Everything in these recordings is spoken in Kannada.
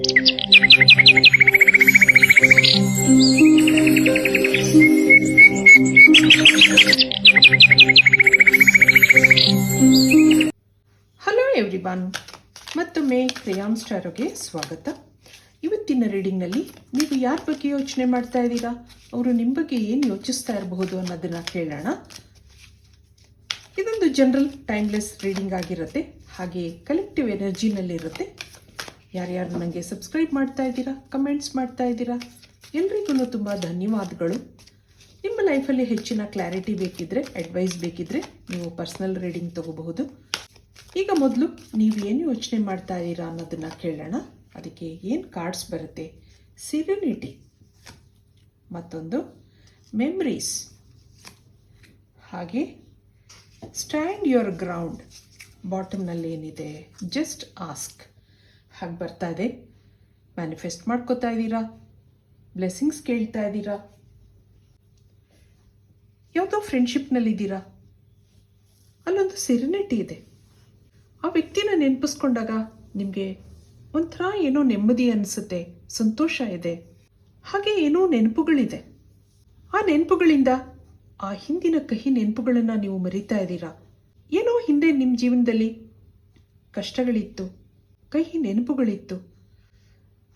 ಹಲೋ ಎವ್ರಿವಾನ್ ಮತ್ತೊಮ್ಮೆ ಕ್ರಿಯಾಮ್ ಸ್ಟಾರೋಗೆ ಸ್ವಾಗತ. ಇವತ್ತಿನ ರೀಡಿಂಗ್ನಲ್ಲಿ ನೀವು ಯಾರ ಬಗ್ಗೆ ಯೋಚನೆ ಮಾಡ್ತಾ ಇದ್ದೀರಾ? ಅವರು ನಿಮ್ಮ ಬಗ್ಗೆ ಏನು ಯೋಚಿಸ್ತಾ ಇರಬಹುದು ಅನ್ನೋದನ್ನ ಕೇಳೋಣ. ಇದೊಂದು ಜನರಲ್ ಟೈಮ್ಲೆಸ್ ರೀಡಿಂಗ್ ಆಗಿರುತ್ತೆ. ಹಾಗೆ ಕಲೆಕ್ಟಿವ್ ಎನರ್ಜಿನಲ್ಲಿರುತ್ತೆ ಯಾರ್ಯಾರು ನನಗೆ ಸಬ್ಸ್ಕ್ರೈಬ್ ಮಾಡ್ತಾ ಇದ್ದೀರಾ, ಕಮೆಂಟ್ಸ್ ಮಾಡ್ತಾ ಇದ್ದೀರಾ, ಎಲ್ರಿಗೂ ತುಂಬ ಧನ್ಯವಾದಗಳು. ನಿಮ್ಮ ಲೈಫಲ್ಲಿ ಹೆಚ್ಚಿನ ಕ್ಲಾರಿಟಿ ಬೇಕಿದ್ರೆ, ಅಡ್ವೈಸ್ ಬೇಕಿದ್ರೆ ನೀವು ಪರ್ಸ್ನಲ್ ರೀಡಿಂಗ್ ತಗೋಬಹುದು. ಈಗ ಮೊದಲು ನೀವು ಏನು ಯೋಚನೆ ಮಾಡ್ತಾ ಇದ್ದೀರಾ ಅನ್ನೋದನ್ನು ಕೇಳೋಣ. ಅದಕ್ಕೆ ಏನು ಕಾರ್ಡ್ಸ್ ಬರುತ್ತೆ? ಸಿರಿನಿಟಿ ಮತ್ತೊಂದು ಮೆಮ್ರೀಸ್ ಹಾಗೆ ಸ್ಟ್ಯಾಂಡ್ ಯುವರ್ ಗ್ರೌಂಡ್ ಬಾಟಮ್ನಲ್ಲಿ ಏನಿದೆ? ಜಸ್ಟ್ ಆಸ್ಕ್ ಹಾಗೆ ಬರ್ತಾ ಇದೆ. ಮ್ಯಾನಿಫೆಸ್ಟ್ ಮಾಡ್ಕೋತಾ ಇದ್ದೀರಾ ಬ್ಲೆಸ್ಸಿಂಗ್ಸ್ ಕೇಳ್ತಾ ಇದ್ದೀರಾ ಯಾವುದೋ ಫ್ರೆಂಡ್ಶಿಪ್ನಲ್ಲಿದ್ದೀರಾ ಅಲ್ಲೊಂದು ಸೆರೆನಿಟಿ ಇದೆ. ಆ ವ್ಯಕ್ತಿನ ನೆನಪಿಸ್ಕೊಂಡಾಗ ನಿಮಗೆ ಒಂಥರ ಏನೋ ನೆಮ್ಮದಿ ಅನಿಸುತ್ತೆ, ಸಂತೋಷ ಇದೆ. ಹಾಗೆ ಏನೋ ನೆನಪುಗಳಿದೆ. ಆ ನೆನಪುಗಳಿಂದ ಆ ಹಿಂದಿನ ಕಹಿ ನೆನಪುಗಳನ್ನು ನೀವು ಮರಿತಾ ಇದ್ದೀರಾ ಏನೋ ಹಿಂದೆ ನಿಮ್ಮ ಜೀವನದಲ್ಲಿ ಕಷ್ಟಗಳಿತ್ತು. ಕಹಿ ನೆನಪುಗಳಿತ್ತು.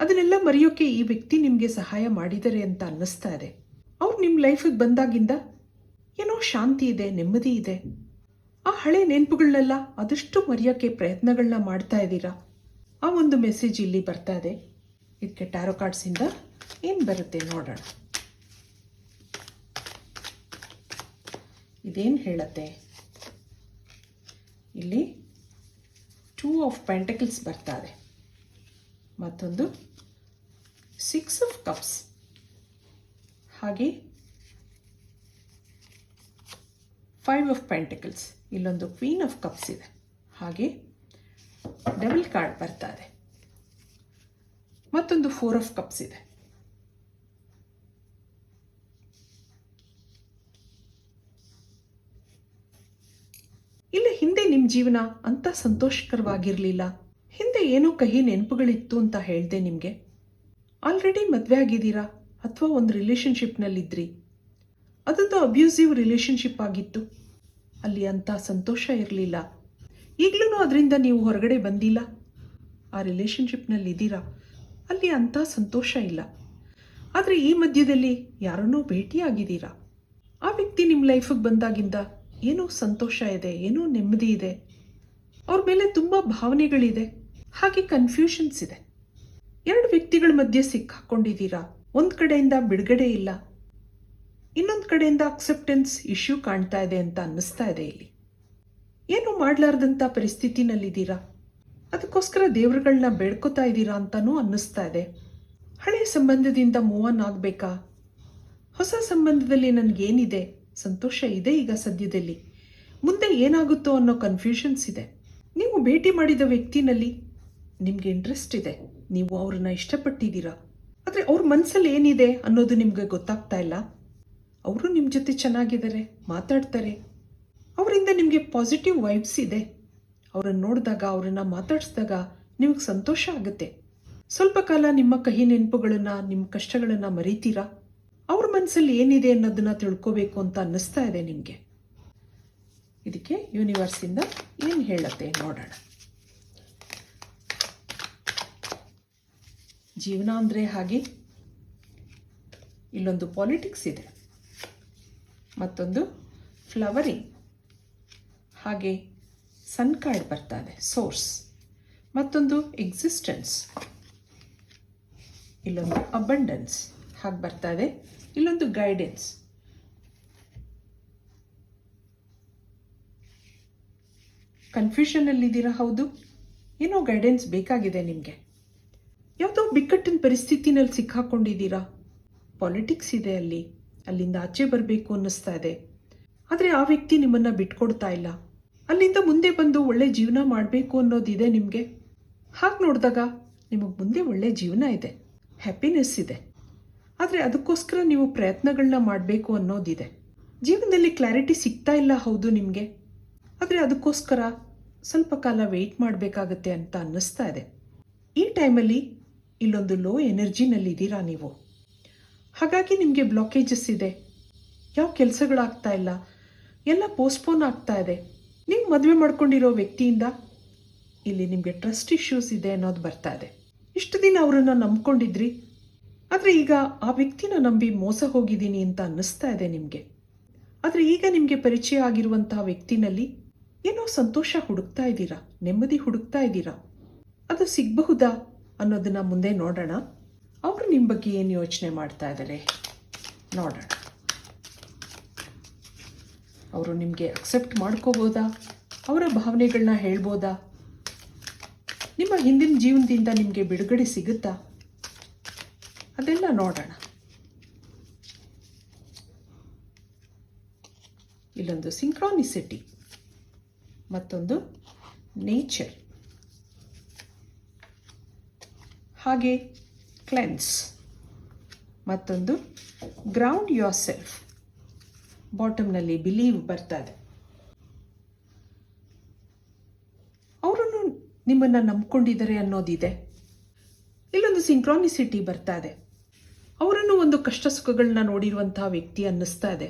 ಅದನ್ನೆಲ್ಲ ಮರೆಯೋಕೆ ಈ ವ್ಯಕ್ತಿ ನಿಮಗೆ ಸಹಾಯ ಮಾಡಿದರೆ ಅಂತ ಅನ್ನಿಸ್ತಾ ಇದೆ. ಅವ್ರು ನಿಮ್ಮ ಲೈಫಿಗೆ ಬಂದಾಗಿಂದ ಏನೋ ಶಾಂತಿ ಇದೆ, ನೆಮ್ಮದಿ ಇದೆ. ಆ ಹಳೆ ನೆನಪುಗಳನ್ನೆಲ್ಲ ಆದಷ್ಟು ಮರೆಯೋಕ್ಕೆ ಪ್ರಯತ್ನಗಳನ್ನ ಮಾಡ್ತಾ ಇದ್ದೀರಾ? ಆ ಒಂದು ಮೆಸೇಜ್ ಇಲ್ಲಿ ಬರ್ತಾ ಇದೆ. ಇದಕ್ಕೆ ಟ್ಯಾರೋ ಕಾರ್ಡ್ಸಿಂದ ಏನು ಬರುತ್ತೆ ನೋಡೋಣ. ಇದೇನು ಹೇಳತ್ತೆ? ಇಲ್ಲಿ ಟೂ ಆಫ್ ಪೆಂಟಕಲ್ಸ್ ಇದೆ ಮತ್ತೊಂದು ಸಿಕ್ಸ್ ಆಫ್ ಕಪ್ಸ್ ಹಾಗೆ ಫೈವ್ ಆಫ್ ಪೆಂಟಕಲ್ಸ್ ಇಲ್ಲೊಂದು ಕ್ವೀನ್ ಆಫ್ ಕಪ್ಸ್ ಇದೆ. ಹಾಗೆ ಡಬಲ್ ಕಾರ್ಡ್ ಬರ್ತಾ ಇದೆ ಮತ್ತೊಂದು ಫೋರ್ ಆಫ್ ಕಪ್ಸ್ ಇದೆ ಇಲ್ಲ ಹಿಂದೆ ನಿಮ್ಮ ಜೀವನ ಅಂತ ಸಂತೋಷಕರವಾಗಿರಲಿಲ್ಲ. ಹಿಂದೆ ಏನೋ ಕಹಿ ನೆನಪುಗಳಿತ್ತು ಅಂತ ಹೇಳಿದೆ ನಿಮಗೆ. ಆಲ್ರೆಡಿ ಮದುವೆ ಆಗಿದ್ದೀರಾ ಅಥವಾ ಒಂದು ರಿಲೇಷನ್ಶಿಪ್ನಲ್ಲಿದ್ರಿ ಅದೊಂದು ಅಬ್ಯೂಸಿವ್ ರಿಲೇಷನ್ಶಿಪ್ ಆಗಿತ್ತು. ಅಲ್ಲಿ ಅಂಥ ಸಂತೋಷ ಇರಲಿಲ್ಲ. ಈಗಲೂ ಅದರಿಂದ ನೀವು ಹೊರಗಡೆ ಬಂದಿಲ್ಲ? ಆ ರಿಲೇಷನ್ಶಿಪ್ನಲ್ಲಿದ್ದೀರಾ ಅಲ್ಲಿ ಅಂಥ ಸಂತೋಷ ಇಲ್ಲ. ಆದರೆ ಈ ಮಧ್ಯದಲ್ಲಿ ಯಾರನ್ನೋ ಭೇಟಿಯಾಗಿದ್ದೀರಾ? ಆ ವ್ಯಕ್ತಿ ನಿಮ್ಮ ಲೈಫಿಗೆ ಬಂದಾಗಿಂದ ಏನೋ ಸಂತೋಷ ಇದೆ, ಏನೋ ನೆಮ್ಮದಿ ಇದೆ. ಅವ್ರ ಮೇಲೆ ತುಂಬ ಭಾವನೆಗಳಿದೆ. ಹಾಗೆ ಕನ್ಫ್ಯೂಷನ್ಸ್ ಇದೆ. ಎರಡು ವ್ಯಕ್ತಿಗಳ ಮಧ್ಯೆ ಸಿಕ್ಕಾಕೊಂಡಿದ್ದೀರಾ? ಒಂದು ಕಡೆಯಿಂದ ಬಿಡುಗಡೆ ಇಲ್ಲ. ಇನ್ನೊಂದು ಕಡೆಯಿಂದ ಅಕ್ಸೆಪ್ಟೆನ್ಸ್ ಇಶ್ಯೂ ಕಾಣ್ತಾ ಇದೆ ಅಂತ ಅನ್ನಿಸ್ತಾ ಇದೆ ಇಲ್ಲಿ. ಏನು ಮಾಡಲಾರ್ದಂಥ ಪರಿಸ್ಥಿತಿನಲ್ಲಿದ್ದೀರಾ? ಅದಕ್ಕೋಸ್ಕರ ದೇವರುಗಳನ್ನ ಬೇಡ್ಕೋತಾ ಇದ್ದೀರಾ ಅಂತಲೂ ಅನ್ನಿಸ್ತಾ ಇದೆ. ಹಳೆಯ ಸಂಬಂಧದಿಂದ ಮೂವ್ ಆಗಬೇಕಾ? ಹೊಸ ಸಂಬಂಧದಲ್ಲಿ ನನಗೇನಿದೆ? ಸಂತೋಷ ಇದೆ ಈಗ ಸದ್ಯದಲ್ಲಿ. ಮುಂದೆ ಏನಾಗುತ್ತೋ ಅನ್ನೋ ಕನ್ಫ್ಯೂಷನ್ಸ್ ಇದೆ. ನೀವು ಭೇಟಿ ಮಾಡಿದ ವ್ಯಕ್ತಿನಲ್ಲಿ ನಿಮಗೆ ಇಂಟ್ರೆಸ್ಟ್ ಇದೆ. ನೀವು ಅವ್ರನ್ನ ಇಷ್ಟಪಟ್ಟಿದ್ದೀರಾ? ಆದರೆ ಅವ್ರ ಮನಸ್ಸಲ್ಲಿ ಏನಿದೆ ಅನ್ನೋದು ನಿಮಗೆ ಗೊತ್ತಾಗ್ತಾ ಇಲ್ಲ. ಅವರು ನಿಮ್ಮ ಜೊತೆ ಚೆನ್ನಾಗಿದ್ದಾರೆ, ಮಾತಾಡ್ತಾರೆ. ಅವರಿಂದ ನಿಮಗೆ ಪಾಸಿಟಿವ್ ವೈಬ್ಸ್ ಇದೆ. ಅವರನ್ನು ನೋಡಿದಾಗ, ಅವರನ್ನು ಮಾತಾಡಿಸಿದಾಗ ನಿಮಗೆ ಸಂತೋಷ ಆಗುತ್ತೆ. ಸ್ವಲ್ಪ ಕಾಲ ನಿಮ್ಮ ಕಹಿ ನೆನಪುಗಳನ್ನು, ನಿಮ್ಮ ಕಷ್ಟಗಳನ್ನು ಮರಿತೀರಾ? ಅವ್ರ ಮನಸ್ಸಲ್ಲಿ ಏನಿದೆ ಅನ್ನೋದನ್ನ ತಿಳ್ಕೋಬೇಕು ಅಂತ ಅನ್ನಿಸ್ತಾ ಇದೆ ನಿಮಗೆ? ಇದಕ್ಕೆ ಯೂನಿವರ್ಸಿಂದ ಏನು ಹೇಳತ್ತೆ ನೋಡೋಣ. ಜೀವನ ಅಂದರೆ ಹಾಗೆ? ಇಲ್ಲೊಂದು ಪಾಲಿಟಿಕ್ಸ್ ಇದೆ. ಮತ್ತೊಂದು ಫ್ಲವರಿಂಗ್ ಹಾಗೆ ಸನ್ ಕಾರ್ಡ್ ಬರ್ತಾ ಇದೆ ಸೋರ್ಸ್ ಮತ್ತೊಂದು ಎಕ್ಸಿಸ್ಟೆನ್ಸ್ ಇಲ್ಲೊಂದು ಅಬಂಡೆನ್ಸ್ ಹಾಗೆ ಬರ್ತಾ ಇದೆ. ಇಲ್ಲೊಂದು ಗೈಡೆನ್ಸ್ ಕನ್ಫ್ಯೂಷನಲ್ಲಿದ್ದೀರಾ ಹೌದು. ಏನೋ ಗೈಡೆನ್ಸ್ ಬೇಕಾಗಿದೆ ನಿಮಗೆ. ಯಾವುದೋ ಬಿಕ್ಕಟ್ಟಿನ ಪರಿಸ್ಥಿತಿನಲ್ಲಿ ಸಿಕ್ಕಾಕೊಂಡಿದ್ದೀರಾ? ಪಾಲಿಟಿಕ್ಸ್ ಇದೆ ಅಲ್ಲಿ. ಅಲ್ಲಿಂದ ಆಚೆ ಬರಬೇಕು ಅನ್ನಿಸ್ತಾ ಇದೆ. ಆದರೆ ಆ ವ್ಯಕ್ತಿ ನಿಮ್ಮನ್ನು ಬಿಟ್ಕೊಡ್ತಾ ಇಲ್ಲ. ಅಲ್ಲಿಂದ ಮುಂದೆ ಬಂದು ಒಳ್ಳೆ ಜೀವನ ಮಾಡಬೇಕು ಅನ್ನೋದಿದೆ ನಿಮಗೆ. ಹಾಗೆ ನೋಡಿದಾಗ ನಿಮಗೆ ಮುಂದೆ ಒಳ್ಳೆ ಜೀವನ ಇದೆ. ಹ್ಯಾಪಿನೆಸ್ ಇದೆ. ಆದರೆ ಅದಕ್ಕೋಸ್ಕರ ನೀವು ಪ್ರಯತ್ನಗಳನ್ನ ಮಾಡಬೇಕು ಅನ್ನೋದಿದೆ. ಜೀವನದಲ್ಲಿ ಕ್ಲಾರಿಟಿ ಸಿಗ್ತಾ ಇಲ್ಲ ಹೌದು ನಿಮಗೆ. ಆದರೆ ಅದಕ್ಕೋಸ್ಕರ ಸ್ವಲ್ಪ ಕಾಲ ವೆಯ್ಟ್ ಮಾಡಬೇಕಾಗತ್ತೆ ಅಂತ ಅನ್ನಿಸ್ತಾ ಇದೆ. ಈ ಟೈಮಲ್ಲಿ ಇಲ್ಲೊಂದು ಲೋ ಎನರ್ಜಿನಲ್ಲಿದ್ದೀರಾ ನೀವು? ಹಾಗಾಗಿ ನಿಮಗೆ ಬ್ಲಾಕೇಜಸ್ ಇದೆ. ಯಾವ ಕೆಲಸಗಳಾಗ್ತಾ ಇಲ್ಲ? ಎಲ್ಲ ಪೋಸ್ಟ್ಪೋನ್ ಆಗ್ತಾ ಇದೆ. ನೀವು ಮದುವೆ ಮಾಡ್ಕೊಂಡಿರೋ ವ್ಯಕ್ತಿಯಿಂದ ಇಲ್ಲಿ ನಿಮಗೆ ಟ್ರಸ್ಟ್ ಇಶ್ಯೂಸ್ ಇದೆ ಅನ್ನೋದು ಬರ್ತಾ ಇದೆ. ಇಷ್ಟು ದಿನ ಅವರನ್ನು ನಂಬ್ಕೊಂಡಿದ್ರಿ. ಆದರೆ ಈಗ ಆ ವ್ಯಕ್ತಿನ ನಂಬಿ ಮೋಸ ಹೋಗಿದ್ದೀನಿ ಅಂತ ಅನ್ನಿಸ್ತಾ ಇದೆ ನಿಮಗೆ. ಆದರೆ ಈಗ ನಿಮಗೆ ಪರಿಚಯ ಆಗಿರುವಂತಹ ವ್ಯಕ್ತಿನಲ್ಲಿ ಏನೋ ಸಂತೋಷ ಹುಡುಕ್ತಾ ಇದ್ದೀರಾ? ನೆಮ್ಮದಿ ಹುಡುಕ್ತಾ ಇದ್ದೀರಾ? ಅದು ಸಿಗಬಹುದಾ ಅನ್ನೋದನ್ನು ಮುಂದೆ ನೋಡೋಣ. ಅವರು ನಿಮ್ಮ ಬಗ್ಗೆ ಏನು ಯೋಚನೆ ಮಾಡ್ತಾ ಇದ್ದಾರೆ? ನೋಡೋಣ. ಅವರು ನಿಮಗೆ ಅಕ್ಸೆಪ್ಟ್ ಮಾಡ್ಕೋಬೋದಾ? ಅವರ ಭಾವನೆಗಳನ್ನ ಹೇಳ್ಬೋದಾ? ನಿಮ್ಮ ಹಿಂದಿನ ಜೀವನದಿಂದ ನಿಮಗೆ ಬಿಡುಗಡೆ ಸಿಗುತ್ತಾ? ಅದೆಲ್ಲ ನೋಡೋಣ. ಇಲ್ಲೊಂದು ಸಿಂಕ್ರಾನಿಸಿಟಿ ಮತ್ತೊಂದು ನೇಚರ್ ಹಾಗೆ ಕ್ಲೆನ್ಸ್ ಮತ್ತೊಂದು ಗ್ರೌಂಡ್ ಯೋರ್ ಸೆಲ್ಫ್ ಬಾಟಮ್ನಲ್ಲಿ ಬಿಲೀವ್ ಬರ್ತಾ ಇದೆ ಅವರನ್ನು ನಿಮ್ಮನ್ನು ನಂಬ್ಕೊಂಡಿದ್ದಾರೆ ಅನ್ನೋದಿದೆ. ಇಲ್ಲೊಂದು ಸಿಂಕ್ರಾನಿಸಿಟಿ ಬರ್ತಾ ಇದೆ ಅವರನ್ನು ಒಂದು ಕಷ್ಟ ಸುಖಗಳನ್ನ ನೋಡಿರುವಂತಹ ವ್ಯಕ್ತಿ ಅನ್ನಿಸ್ತಾ ಇದೆ.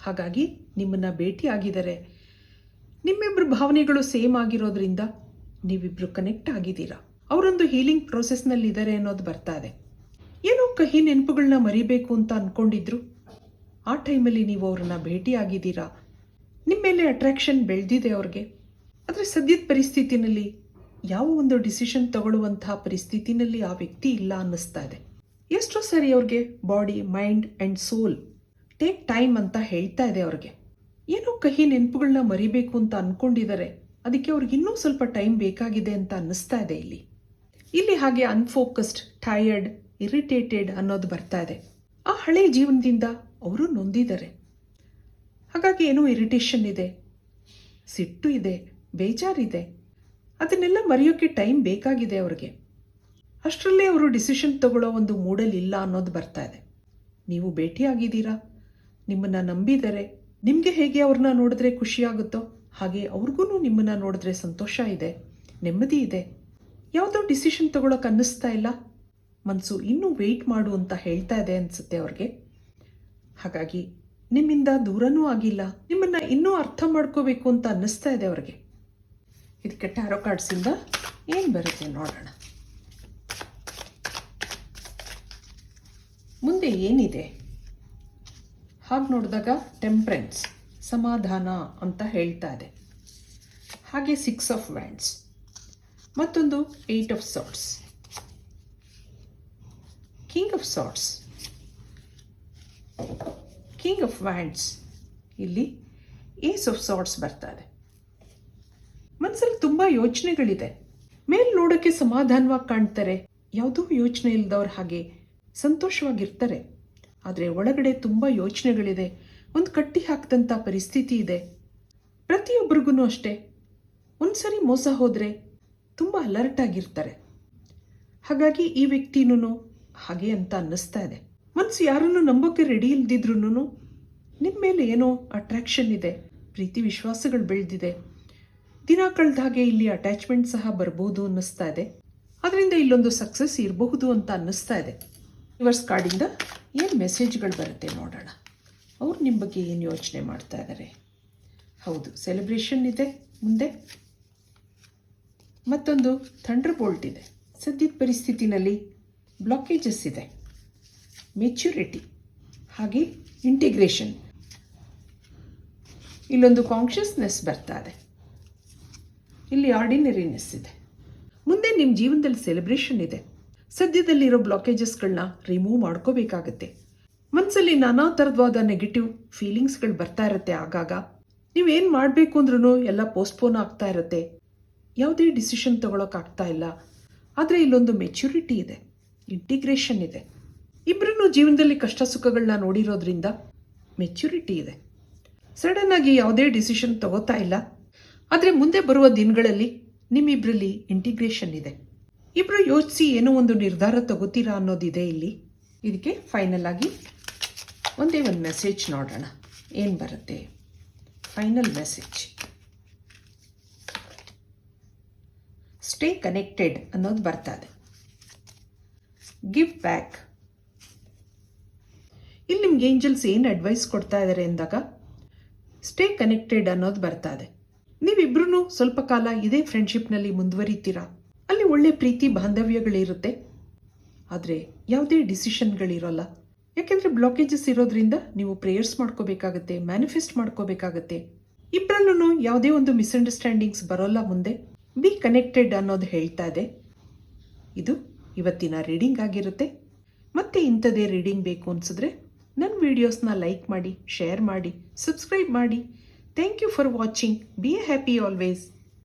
ಹಾಗಾಗಿ ನಿಮ್ಮನ್ನು ಭೇಟಿಯಾಗಿದ್ದಾರೆ ನಿಮ್ಮಿಬ್ಬರು ಭಾವನೆಗಳು ಸೇಮ್ ಆಗಿರೋದ್ರಿಂದ ನೀವಿಬ್ರು ಕನೆಕ್ಟ್ ಆಗಿದ್ದೀರಾ? ಅವರೊಂದು ಹೀಲಿಂಗ್ ಪ್ರೋಸೆಸ್ನಲ್ಲಿ ಇದಾರೆ ಅನ್ನೋದು ಬರ್ತಾ ಇದೆ. ಏನೋ ಕಹಿ ನೆನಪುಗಳನ್ನ ಮರಿಬೇಕು ಅಂತ ಅಂದ್ಕೊಂಡಿದ್ರು ಆ ಟೈಮಲ್ಲಿ ನೀವು ಅವ್ರನ್ನ ಭೇಟಿಯಾಗಿದ್ದೀರಾ? ನಿಮ್ಮ ಮೇಲೆ ಅಟ್ರಾಕ್ಷನ್ ಬೆಳೆದಿದೆ ಅವ್ರಿಗೆ. ಆದರೆ ಸದ್ಯದ ಪರಿಸ್ಥಿತಿನಲ್ಲಿ ಯಾವ ಒಂದು ಡಿಸಿಷನ್ ತಗೊಳ್ಳುವಂತಹ ಪರಿಸ್ಥಿತಿನಲ್ಲಿ ಆ ವ್ಯಕ್ತಿ ಇಲ್ಲ ಅನ್ನಿಸ್ತಾ ಇದೆ. ಎಷ್ಟೋ ಸರಿ ಅವ್ರಿಗೆ body mind and soul take time ಅಂತ ಹೇಳ್ತಾ ಇದೆ ಅವ್ರಿಗೆ. ಏನೋ ಕಹಿ ನೆನಪುಗಳನ್ನ ಮರಿಬೇಕು ಅಂತ ಅಂದ್ಕೊಂಡಿದ್ದಾರೆ ಅದಕ್ಕೆ ಅವ್ರಿಗೆ ಇನ್ನೂ ಸ್ವಲ್ಪ ಟೈಮ್ ಬೇಕಾಗಿದೆ ಅಂತ ಅನ್ನಿಸ್ತಾ ಇದೆ ಇಲ್ಲಿ. ಇಲ್ಲಿ ಹಾಗೆ ಅನ್ಫೋಕಸ್ಡ್ ಟಯರ್ಡ್ ಇರಿಟೇಟೆಡ್ ಅನ್ನೋದು ಬರ್ತಾ ಇದೆ. ಆ ಹಳೆ ಜೀವನದಿಂದ ಅವರು ನೊಂದಿದ್ದಾರೆ ಹಾಗಾಗಿ ಏನೋ ಇರಿಟೇಷನ್ ಇದೆ, ಸಿಟ್ಟು ಇದೆ, ಬೇಜಾರಿದೆ. ಅದನ್ನೆಲ್ಲ ಮರೆಯೋಕ್ಕೆ ಟೈಮ್ ಬೇಕಾಗಿದೆ ಅವ್ರಿಗೆ. ಅಷ್ಟರಲ್ಲೇ ಅವರು ಡಿಸಿಷನ್ ತಗೊಳ್ಳೋ ಒಂದು ಮೂಡಲ್ಲಿ ಇಲ್ಲ ಅನ್ನೋದು ಬರ್ತಾ ಇದೆ. ನೀವು ಭೇಟಿಯಾಗಿದ್ದೀರಾ? ನಿಮ್ಮನ್ನು ನಂಬಿದರೆ ನಿಮಗೆ ಹೇಗೆ ಅವ್ರನ್ನ ನೋಡಿದ್ರೆ ಖುಷಿಯಾಗುತ್ತೋ ಹಾಗೆ ಅವ್ರಿಗೂ ನಿಮ್ಮನ್ನು ನೋಡಿದ್ರೆ ಸಂತೋಷ ಇದೆ, ನೆಮ್ಮದಿ ಇದೆ. ಯಾವುದೋ ಡಿಸಿಷನ್ ತಗೊಳಕ್ಕೆ ಅನ್ನಿಸ್ತಾ ಇಲ್ಲ? ಮನಸ್ಸು ಇನ್ನೂ ವೆಯ್ಟ್ ಮಾಡು ಅಂತ ಹೇಳ್ತಾ ಇದೆ ಅನಿಸುತ್ತೆ ಅವ್ರಿಗೆ. ಹಾಗಾಗಿ ನಿಮ್ಮಿಂದ ದೂರನೂ ಆಗಿಲ್ಲ, ನಿಮ್ಮನ್ನು ಇನ್ನೂ ಅರ್ಥ ಮಾಡ್ಕೋಬೇಕು ಅಂತ ಅನ್ನಿಸ್ತಾ ಇದೆ ಅವ್ರಿಗೆ. ಇದಕ್ಕೆ ಟ್ಯಾರೋ ಕಾರ್ಡ್ಸಿಂದ ಏನು ಬರುತ್ತೆ ನೋಡೋಣ. ಏನಿದೆ? ಹಾಗೆ ನೋಡಿದಾಗ ಟೆಂಪ್ರೆನ್ಸ್ ಸಮಾಧಾನ ಅಂತ ಹೇಳ್ತಾ ಇದೆ. ಹಾಗೆ ಸಿಕ್ಸ್ ಆಫ್ ವ್ಯಾಂಡ್ಸ್ ಮತ್ತೊಂದು eight of swords king of swords king of wands ಇಲ್ಲಿ ಏಸ್ ಆಫ್ ಸಾಟ್ಸ್ ಬರ್ತಾ ಇದೆ. ಮನಸ್ಸಲ್ಲಿ ತುಂಬ ಯೋಚನೆಗಳಿದೆ. ಮೇಲ್ ನೋಡೋಕ್ಕೆ ಸಮಾಧಾನವಾಗಿ ಕಾಣ್ತಾರೆ. ಯಾವುದೋ ಯೋಚನೆ ಇಲ್ದವ್ರ ಹಾಗೆ ಸಂತೋಷವಾಗಿರ್ತಾರೆ. ಆದರೆ ಒಳಗಡೆ ತುಂಬ ಯೋಚನೆಗಳಿದೆ. ಒಂದು ಕಟ್ಟಿ ಹಾಕಿದಂಥ ಪರಿಸ್ಥಿತಿ ಇದೆ. ಪ್ರತಿಯೊಬ್ಬರಿಗೂ ಅಷ್ಟೇ. ಒಂದ್ಸರಿ ಮೋಸ ಹೋದರೆ ತುಂಬ ಅಲರ್ಟ್ ಆಗಿರ್ತಾರೆ. ಹಾಗಾಗಿ ಈ ವ್ಯಕ್ತಿನೂ ಹಾಗೆ ಅಂತ ಅನ್ನಿಸ್ತಾ ಇದೆ. ಮನಸ್ಸು ಯಾರನ್ನು ನಂಬೋಕೆ ರೆಡಿ ಇಲ್ದಿದ್ರೂ ನಿಮ್ಮ ಮೇಲೆ ಏನೋ ಅಟ್ರಾಕ್ಷನ್ ಇದೆ. ಪ್ರೀತಿ ವಿಶ್ವಾಸಗಳು ಬೆಳೆದಿದೆ. ದಿನ ಕಳೆದ ಹಾಗೆ ಇಲ್ಲಿ ಅಟ್ಯಾಚ್ಮೆಂಟ್ ಸಹ ಬರ್ಬೋದು ಅನ್ನಿಸ್ತಾ ಇದೆ. ಅದರಿಂದ ಇಲ್ಲೊಂದು ಸಕ್ಸಸ್ ಇರಬಹುದು ಅಂತ ಅನ್ನಿಸ್ತಾ ಇದೆ. ರಿವರ್ಸ್ ಕಾರ್ಡಿಂದ ಏನು ಮೆಸೇಜ್ಗಳು ಬರುತ್ತೆ ನೋಡೋಣ. ಅವ್ರು ನಿಮ್ಮ ಬಗ್ಗೆ ಏನು ಯೋಚನೆ ಮಾಡ್ತಾ ಇದ್ದಾರೆ ಹೌದು ಸೆಲೆಬ್ರೇಷನ್ ಇದೆ ಮುಂದೆ. ಮತ್ತೊಂದು ಥಂಡರ್ ಬೋಲ್ಟ್ ಇದೆ. ಸದ್ಯದ ಪರಿಸ್ಥಿತಿನಲ್ಲಿ ಬ್ಲಾಕೇಜಸ್ ಇದೆ. ಮೆಚ್ಯೂರಿಟಿ ಹಾಗೆ ಇಂಟಿಗ್ರೇಷನ್ ಇಲ್ಲೊಂದು ಕಾನ್ಷಿಯಸ್ನೆಸ್ ಬರ್ತಾ ಇದೆ. ಇಲ್ಲಿ ಆರ್ಡಿನರಿನೆಸ್ ಇದೆ. ಮುಂದೆ ನಿಮ್ಮ ಜೀವನದಲ್ಲಿ ಸೆಲೆಬ್ರೇಷನ್ ಇದೆ. ಸದ್ಯದಲ್ಲಿರೋ ಬ್ಲಾಕೇಜಸ್ಗಳನ್ನ ರಿಮೂವ್ ಮಾಡ್ಕೋಬೇಕಾಗತ್ತೆ. ಮನಸ್ಸಲ್ಲಿ ನಾನಾ ಥರದವಾದ ನೆಗೆಟಿವ್ ಫೀಲಿಂಗ್ಸ್ಗಳು ಬರ್ತಾ ಇರುತ್ತೆ ಆಗಾಗ. ನೀವೇನು ಮಾಡಬೇಕು ಅಂದ್ರೂ ಎಲ್ಲ ಪೋಸ್ಟ್ಪೋನ್ ಆಗ್ತಾ ಇರುತ್ತೆ. ಯಾವುದೇ ಡಿಸಿಷನ್ ತಗೊಳಕ್ಕಾಗ್ತಾ ಇಲ್ಲ. ಆದರೆ ಇಲ್ಲೊಂದು ಮೆಚ್ಯೂರಿಟಿ ಇದೆ. ಇಂಟಿಗ್ರೇಷನ್ ಇದೆ. ಇಬ್ಬರೂ ಜೀವನದಲ್ಲಿ ಕಷ್ಟ ಸುಖಗಳನ್ನ ನೋಡಿರೋದ್ರಿಂದ ಮೆಚ್ಯೂರಿಟಿ ಇದೆ. ಸಡನ್ ಆಗಿ ಯಾವುದೇ ಡಿಸಿಷನ್ ತಗೋತಾ ಇಲ್ಲ. ಆದರೆ ಮುಂದೆ ಬರುವ ದಿನಗಳಲ್ಲಿ ನಿಮ್ಮಿಬ್ಬರಲ್ಲಿ ಇಂಟಿಗ್ರೇಷನ್ ಇದೆ. ಇಬ್ಬರು ಯೋಚಿಸಿ ಏನೋ ಒಂದು ನಿರ್ಧಾರ ತಗೋತೀರಾ ಅನ್ನೋದಿದೆ ಇಲ್ಲಿ. ಇದಕ್ಕೆ ಫೈನಲ್ ಆಗಿ ಒಂದೇ ಒಂದು ಮೆಸೇಜ್ ನೋಡೋಣ. ಏನು ಬರುತ್ತೆ? ಫೈನಲ್ ಮೆಸೇಜ್ ಸ್ಟೇ ಕನೆಕ್ಟೆಡ್ ಅನ್ನೋದು ಬರ್ತಾ ಇದೆ. ಗಿವ್ ಬ್ಯಾಕ್ ಇಲ್ಲಿ ನಿಮ್ಗೆ ಏಂಜಲ್ಸ್ ಏನು ಅಡ್ವೈಸ್ ಕೊಡ್ತಾ ಇದ್ದಾರೆ ಅಂದಾಗ ಸ್ಟೇ ಕನೆಕ್ಟೆಡ್ ಅನ್ನೋದು ಬರ್ತಾ ಇದೆ. ನೀವಿಬ್ರು ಸ್ವಲ್ಪ ಕಾಲ ಇದೇ ಫ್ರೆಂಡ್ಶಿಪ್ನಲ್ಲಿ ಮುಂದುವರಿತೀರಾ? ಒಳ್ಳೆ ಪ್ರೀತಿ ಬಾಂಧವ್ಯಗಳಿರುತ್ತೆ. ಆದರೆ ಯಾವುದೇ ಡಿಸಿಷನ್ಗಳಿರೋಲ್ಲ. ಯಾಕೆಂದರೆ ಬ್ಲಾಕೇಜಸ್ ಇರೋದ್ರಿಂದ ನೀವು ಪ್ರೇಯರ್ಸ್ ಮಾಡ್ಕೋಬೇಕಾಗತ್ತೆ, ಮ್ಯಾನಿಫೆಸ್ಟ್ ಮಾಡ್ಕೋಬೇಕಾಗತ್ತೆ. ಇಬ್ಬರಲ್ಲೂ ಯಾವುದೇ ಒಂದು ಮಿಸ್ಅಂಡರ್ಸ್ಟ್ಯಾಂಡಿಂಗ್ಸ್ ಬರೋಲ್ಲ ಮುಂದೆ. ಬಿ ಕನೆಕ್ಟೆಡ್ ಅನ್ನೋದು ಹೇಳ್ತಾ ಇದೆ. ಇದು ಇವತ್ತಿನ ರೀಡಿಂಗ್ ಆಗಿರುತ್ತೆ. ಮತ್ತೆ ಇಂಥದೇ ರೀಡಿಂಗ್ ಬೇಕು ಅನಿಸಿದ್ರೆ ನನ್ನ ವೀಡಿಯೋಸ್ನ ಲೈಕ್ ಮಾಡಿ, ಶೇರ್ ಮಾಡಿ, ಸಬ್ಸ್ಕ್ರೈಬ್ ಮಾಡಿ. Thank you for watching. Be a happy always.